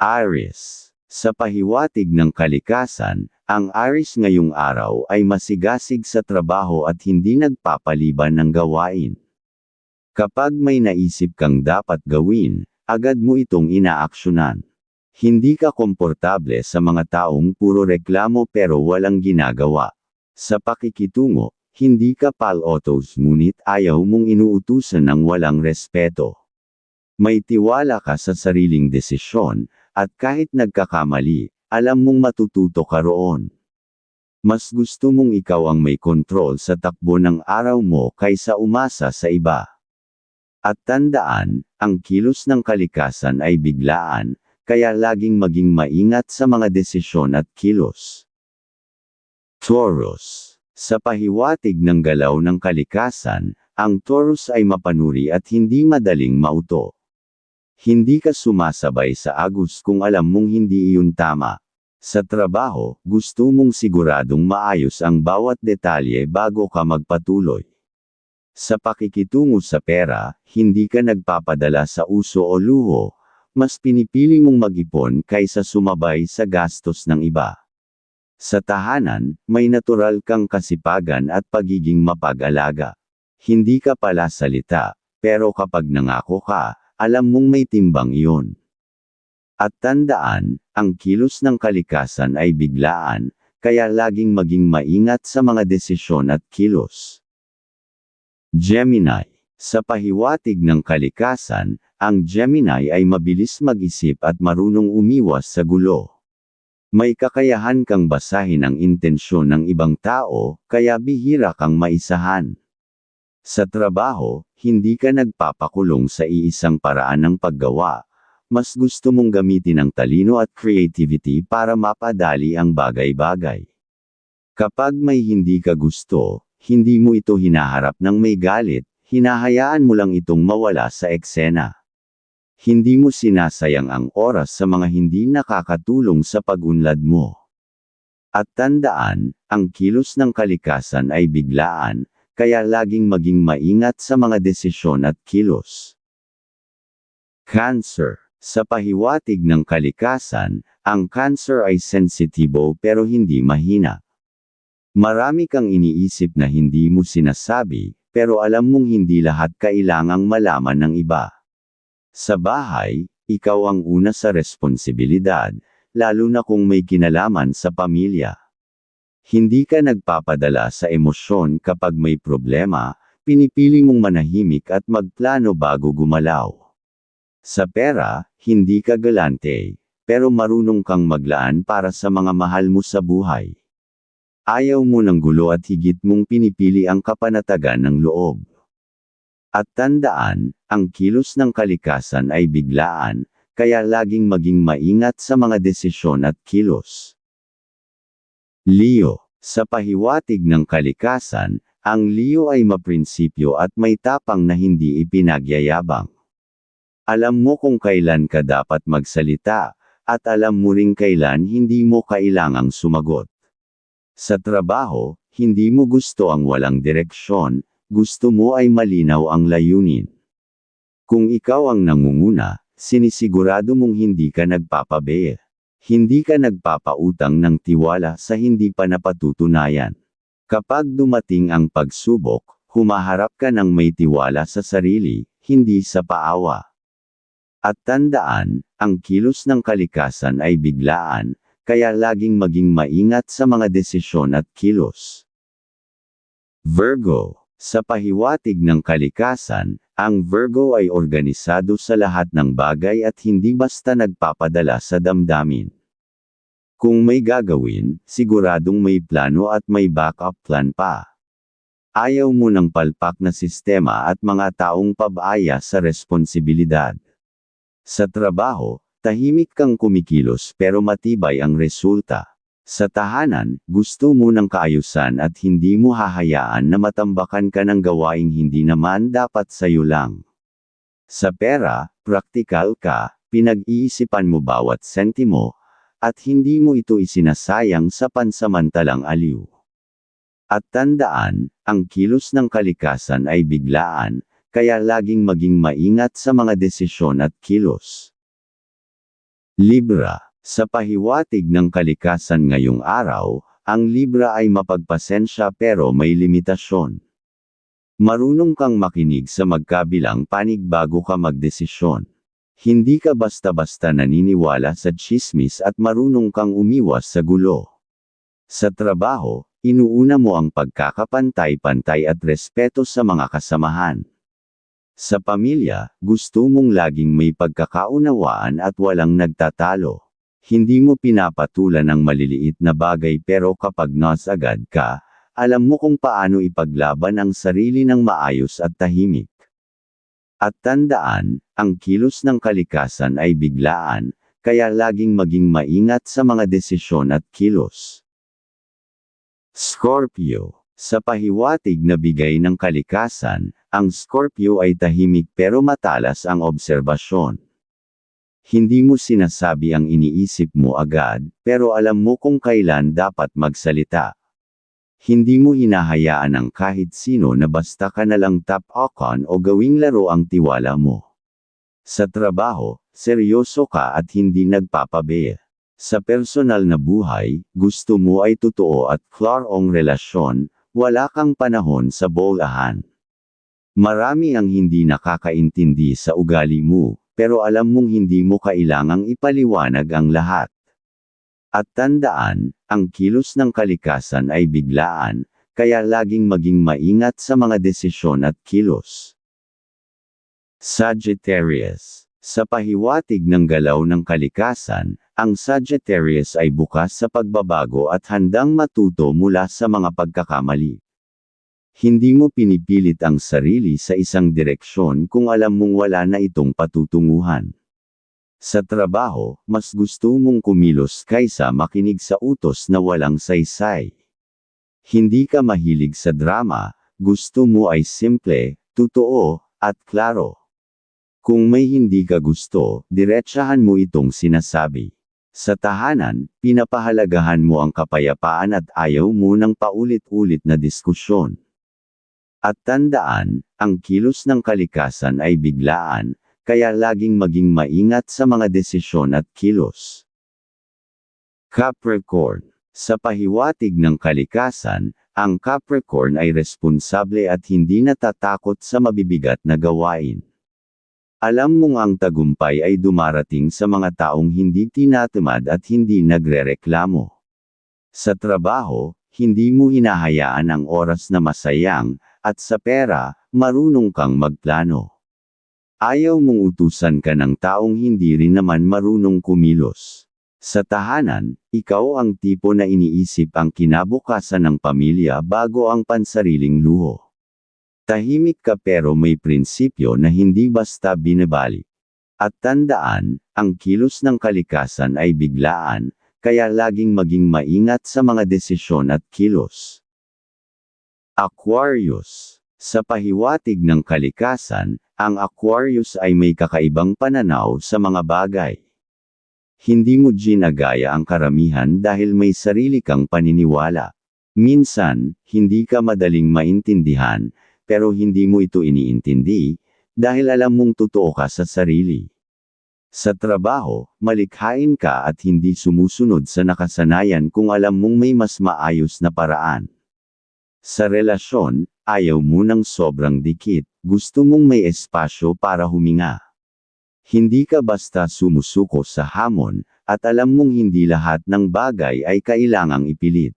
Aries. Sa pahiwatig ng kalikasan, ang Aries ngayong araw ay masigasig sa trabaho at hindi nagpapaliban ng gawain. Kapag may naisip kang dapat gawin, agad mo itong inaaksyonan. Hindi ka komportable sa mga taong puro reklamo pero walang ginagawa. Sa pakikitungo, hindi ka pal-autos ngunit ayaw mong inuutusan ng walang respeto. May tiwala ka sa sariling desisyon, at kahit nagkakamali, alam mong matututo ka roon. Mas gusto mong ikaw ang may kontrol sa takbo ng araw mo kaysa umasa sa iba. At tandaan, ang kilos ng kalikasan ay biglaan, kaya laging maging maingat sa mga desisyon at kilos. Taurus. Sa pahiwatig ng galaw ng kalikasan, ang Taurus ay mapanuri at hindi madaling mauto. Hindi ka sumasabay sa agos kung alam mong hindi iyon tama. Sa trabaho, gusto mong siguradong maayos ang bawat detalye bago ka magpatuloy. Sa pakikitungo sa pera, hindi ka nagpapadala sa uso o luho, mas pinipili mong mag-ipon kaysa sumabay sa gastos ng iba. Sa tahanan, may natural kang kasipagan at pagiging mapag-alaga. Hindi ka pala salita, pero kapag nangako ka, alam mong may timbang iyon. At tandaan, ang kilos ng kalikasan ay biglaan, kaya laging maging maingat sa mga desisyon at kilos. Gemini. Sa pahiwatig ng kalikasan, ang Gemini ay mabilis mag-isip at marunong umiwas sa gulo. May kakayahan kang basahin ang intensyon ng ibang tao, kaya bihira kang maisahan. Sa trabaho, hindi ka nagpapakulong sa iisang paraan ng paggawa, mas gusto mong gamitin ang talino at creativity para mapadali ang bagay-bagay. Kapag may hindi ka gusto, hindi mo ito hinaharap ng may galit, hinahayaan mo lang itong mawala sa eksena. Hindi mo sinasayang ang oras sa mga hindi nakakatulong sa pagunlad mo. At tandaan, ang kilos ng kalikasan ay biglaan, kaya laging maging maingat sa mga desisyon at kilos. Cancer sa pahiwatig ng kalikasan, ang cancer ay sensitibo pero hindi mahina. Marami kang iniisip na hindi mo sinasabi, pero alam mong hindi lahat kailangang malaman ng iba. Sa bahay, ikaw ang una sa responsibilidad, lalo na kung may kinalaman sa pamilya. Hindi ka nagpapadala sa emosyon kapag may problema, pinipili mong manahimik at magplano bago gumalaw. Sa pera, hindi ka galante, pero marunong kang maglaan para sa mga mahal mo sa buhay. Ayaw mo ng gulo at higit mong pinipili ang kapanatagan ng loob. At tandaan, ang kilos ng kalikasan ay biglaan, kaya laging maging maingat sa mga desisyon at kilos. Leo, sa pahiwatig ng kalikasan, ang Leo ay maprinsipyo at may tapang na hindi ipinagyayabang. Alam mo kung kailan ka dapat magsalita, at alam mo ring kailan hindi mo kailangang sumagot. Sa trabaho, hindi mo gusto ang walang direksyon, gusto mo ay malinaw ang layunin. Kung ikaw ang nangunguna, sinisigurado mong hindi ka nagpapabe. Hindi ka nagpapautang ng tiwala sa hindi pa napatutunayan. Kapag dumating ang pagsubok, humaharap ka ng may tiwala sa sarili, hindi sa paawa. At tandaan, ang kilos ng kalikasan ay biglaan, kaya laging maging maingat sa mga desisyon at kilos. Virgo, sa pahiwatig ng kalikasan, ang Virgo ay organisado sa lahat ng bagay at hindi basta nagpapadala sa damdamin. Kung may gagawin, siguradong may plano at may backup plan pa. Ayaw mo ng palpak na sistema at mga taong pabaya sa responsibilidad. Sa trabaho, tahimik kang kumikilos pero matibay ang resulta. Sa tahanan, gusto mo ng kaayusan at hindi mo hahayaan na matambakan ka ng gawaing hindi naman dapat sa'yo lang. Sa pera, praktikal ka, pinag-iisipan mo bawat sentimo, at hindi mo ito isinasayang sa pansamantalang aliw. At tandaan, ang kilos ng kalikasan ay biglaan, kaya laging maging maingat sa mga desisyon at kilos. Libra, sa pahiwatig ng kalikasan ngayong araw, ang Libra ay mapagpasensya pero may limitasyon. Marunong kang makinig sa magkabilang panig bago ka magdesisyon. Hindi ka basta-basta naniniwala sa chismis at marunong kang umiwas sa gulo. Sa trabaho, inuuna mo ang pagkakapantay-pantay at respeto sa mga kasamahan. Sa pamilya, gusto mong laging may pagkakaunawaan at walang nagtatalo. Hindi mo pinapatulan ng maliliit na bagay pero kapag nas agad ka, alam mo kung paano ipaglaban ang sarili ng maayos at tahimik. At tandaan, ang kilos ng kalikasan ay biglaan, kaya laging maging maingat sa mga desisyon at kilos. Scorpio sa pahiwatig na bigay ng kalikasan, ang Scorpio ay tahimik pero matalas ang obserbasyon. Hindi mo sinasabi ang iniisip mo agad, pero alam mo kung kailan dapat magsalita. Hindi mo hinahayaan ang kahit sino na basta ka nalang tap on o gawing laro ang tiwala mo. Sa trabaho, seryoso ka at hindi nagpapabeya. Sa personal na buhay, gusto mo ay totoo at klarong relasyon, wala kang panahon sa bolahan. Marami ang hindi nakakaintindi sa ugali mo, pero alam mong hindi mo kailangang ipaliwanag ang lahat. At tandaan, ang kilos ng kalikasan ay biglaan, kaya laging maging maingat sa mga desisyon at kilos. Sagittarius Sa pahiwatig ng galaw ng kalikasan, ang Sagittarius ay bukas sa pagbabago at handang matuto mula sa mga pagkakamali. Hindi mo pinipilit ang sarili sa isang direksyon kung alam mong wala na itong patutunguhan. Sa trabaho, mas gusto mong kumilos kaysa makinig sa utos na walang saysay. Hindi ka mahilig sa drama, gusto mo ay simple, totoo, at klaro. Kung may hindi ka gusto, diretsahan mo itong sinasabi. Sa tahanan, pinapahalagahan mo ang kapayapaan at ayaw mo ng paulit-ulit na diskusyon. At tandaan, ang kilos ng kalikasan ay biglaan, kaya laging maging maingat sa mga desisyon at kilos. Capricorn Sa pahiwatig ng kalikasan, ang Capricorn ay responsable at hindi natatakot sa mabibigat na gawain. Alam mong ang tagumpay ay dumarating sa mga taong hindi tinatamad at hindi nagrereklamo. Sa trabaho, hindi mo hinahayaan ang oras na masayang, at sa pera, marunong kang magplano. Ayaw mong utusan ka ng taong hindi rin naman marunong kumilos. Sa tahanan, ikaw ang tipo na iniisip ang kinabukasan ng pamilya bago ang pansariling luho. Tahimik ka pero may prinsipyo na hindi basta binabalik. At tandaan, ang kilos ng kalikasan ay biglaan, kaya laging maging maingat sa mga desisyon at kilos. Aquarius Sa pahiwatig ng kalikasan, ang Aquarius ay may kakaibang pananaw sa mga bagay. Hindi mo ginagaya ang karamihan dahil may sarili kang paniniwala. Minsan, hindi ka madaling maintindihan, pero hindi mo ito iniintindi, dahil alam mong totoo ka sa sarili. Sa trabaho, malikhain ka at hindi sumusunod sa nakasanayan kung alam mong may mas maayos na paraan. Sa relasyon, ayaw mo ng sobrang dikit, gusto mong may espasyo para huminga. Hindi ka basta sumusuko sa hamon, at alam mong hindi lahat ng bagay ay kailangang ipilit.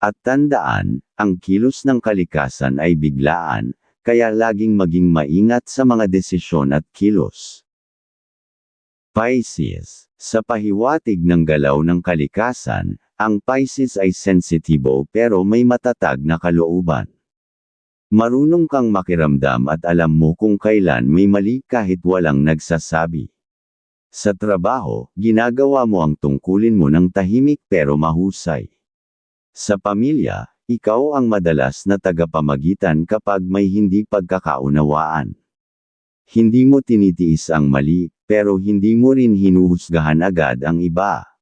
At tandaan, ang kilos ng kalikasan ay biglaan, kaya laging maging maingat sa mga desisyon at kilos. Pisces Sa pahiwatig ng galaw ng kalikasan, ang Pisces ay sensitibo pero may matatag na kalooban. Marunong kang makiramdam at alam mo kung kailan may mali kahit walang nagsasabi. Sa trabaho, ginagawa mo ang tungkulin mo ng tahimik pero mahusay. Sa pamilya, ikaw ang madalas na tagapamagitan kapag may hindi pagkakaunawaan. Hindi mo tinitiis ang mali, pero hindi mo rin hinuhusgahan agad ang iba.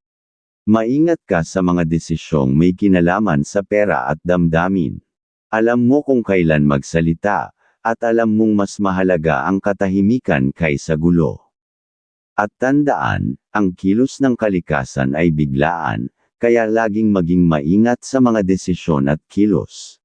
Maingat ka sa mga desisyong may kinalaman sa pera at damdamin. Alam mo kung kailan magsalita, at alam mong mas mahalaga ang katahimikan kaysa gulo. At tandaan, ang kilos ng kalikasan ay biglaan, kaya laging maging maingat sa mga desisyon at kilos.